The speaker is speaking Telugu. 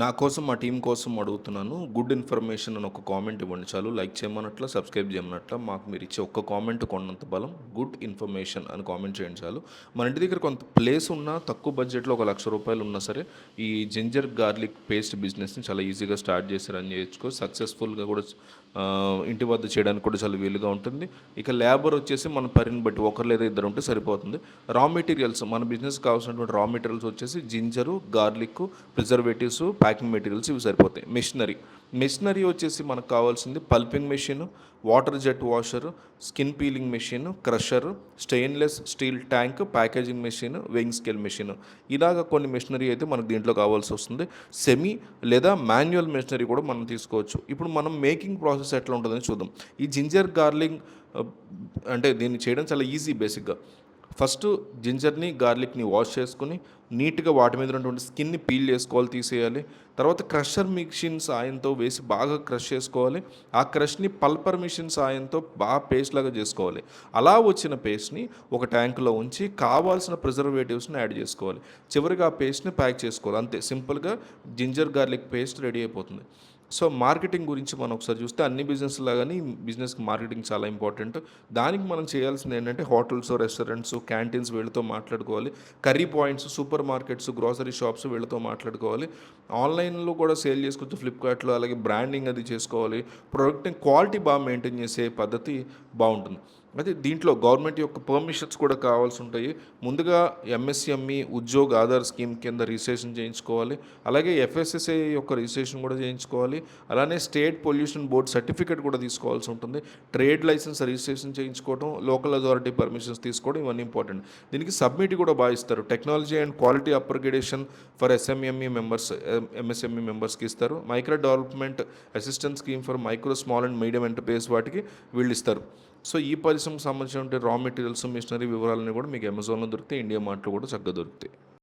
నా కోసం మా టీం కోసం అడుగుతున్నాను. గుడ్ ఇన్ఫర్మేషన్ అని ఒక కామెంట్ ఇవ్వండి చాలు. లైక్ చేయమన్నట్ల సబ్స్క్రైబ్ చేయమన్నట్ల మాకు మీరు ఇచ్చే ఒక్క కామెంట్ కొన్నంత బలం గుడ్ ఇన్ఫర్మేషన్ అని కామెంట్ చేయండి చాలు. మన ఇంటి దగ్గర కొంత ప్లేస్ ఉన్నా తక్కువ బడ్జెట్లో ఒక లక్ష రూపాయలు ఉన్నా సరే ఈ జింజర్ గార్లిక్ పేస్ట్ బిజినెస్ని చాలా ఈజీగా స్టార్ట్ చేసి రన్ చేయొచ్చుకో సక్సెస్ఫుల్గా కూడా ఇంటి వద్ద చేయడానికి కూడా చాలా వీలుగా ఉంటుంది. ఇక లేబర్ వచ్చేసి మన పరిని బట్టి ఒకరు లేదా ఇద్దరు ఉంటే సరిపోతుంది. రా మెటీరియల్స్ మన బిజినెస్ కావాల్సినటువంటి రా మెటీరియల్స్ వచ్చేసి ginger garlic preservatives packing materials ఇవి సరిపోతాయి. మిషనరీ మిషనరీ వచ్చేసి మనకు కావాల్సింది pulping machine water jet washer skin peeling machine crusher stainless steel tank packaging machine weighing scale machine ఇలాగ కొన్ని మెషినరీ అయితే మనకు దీంట్లో కావాల్సి వస్తుంది. సెమీ లేదా మాన్యువల్ మెషినరీ కూడా మనం తీసుకోవచ్చు. ఇప్పుడు మనం మేకింగ్ ప్రాసెస్ ఎట్లా ఉంటుందని చూద్దాం. ఈ జింజర్ గార్లింగ్ అంటే దీన్ని చేయడం చాలా ఈజీ బేసిక్గా ఫస్ట్ జింజర్ని గార్లిక్ని వాష్ చేసుకుని నీట్గా వాటి మీద ఉన్నటువంటి స్కిన్ని పీల్ చేసుకోవాలి తీసేయాలి. తర్వాత క్రషర్ మిషన్ సాయంతో వేసి బాగా క్రష్ చేసుకోవాలి. ఆ క్రష్ని పల్పర్ మిషన్ సాయంతో బాగా పేస్ట్ లాగా చేసుకోవాలి. అలా వచ్చిన పేస్ట్ని ఒక ట్యాంకులో ఉంచి కావాల్సిన ప్రిజర్వేటివ్స్ని యాడ్ చేసుకోవాలి. చివరిగా ఆ పేస్ట్ని ప్యాక్ చేసుకోవాలి. అంతే సింపుల్గా జింజర్ గార్లిక్ పేస్ట్ రెడీ అయిపోతుంది. సో మార్కెటింగ్ గురించి మనం ఒకసారి చూస్తే అన్ని బిజినెస్ లాగానే బిజినెస్కి మార్కెటింగ్ చాలా ఇంపార్టెంట్ దానికి మనం చేయాల్సింది ఏంటంటే హోటల్స్ రెస్టారెంట్స్ క్యాంటీన్స్ వీళ్ళతో మాట్లాడుకోవాలి. Curry points supermarkets grocery shops వీళ్ళతో మాట్లాడుకోవాలి. ఆన్లైన్లో కూడా సేల్ చేసుకోవచ్చు ఫ్లిప్కార్ట్లో అలాగే బ్రాండింగ్ అది చేసుకోవాలి. ప్రొడక్ట్ని క్వాలిటీ బాగా మెయింటైన్ చేసే పద్ధతి బాగుంటుంది. అయితే దీంట్లో గవర్నమెంట్ యొక్క పర్మిషన్స్ కూడా కావాల్సి ఉంటాయి. ముందుగా ఎంఎస్ఎంఈ ఉద్యోగ ఆధార్ స్కీమ్ కింద రిజిస్ట్రేషన్ చేయించుకోవాలి. అలాగే ఎఫ్ఎస్ఎస్ఐ యొక్క రిజిస్ట్రేషన్ కూడా చేయించుకోవాలి. అలానే స్టేట్ పొల్యూషన్ బోర్డ్ సర్టిఫికేట్ కూడా తీసుకోవాల్సి ఉంటుంది. ట్రేడ్ లైసెన్స్ రిజిస్ట్రేషన్ చేయించుకోవడం లోకల్ అథారిటీ పర్మిషన్స్ తీసుకోవడం ఇవన్నీ ఇంపార్టెంట్. దీనికి సబ్మిట్ కూడా బాగా ఇస్తారు technology and quality upgradation for SMME members MSME మెంబర్స్కి ఇస్తారు. Micro development assistant scheme for micro small and medium enterprise వాటికి వీళ్ళు ఇస్తారు. సో ఈ పరిశ్రమకు సంబంధించిన రా మెటీరియల్స్ మిషనరీ వివరాలన్నీ కూడా మీకు అమెజాన్లో దొరుకుతాయి ఇండియా మార్ట్లో కూడా చక్కగా దొరుకుతాయి.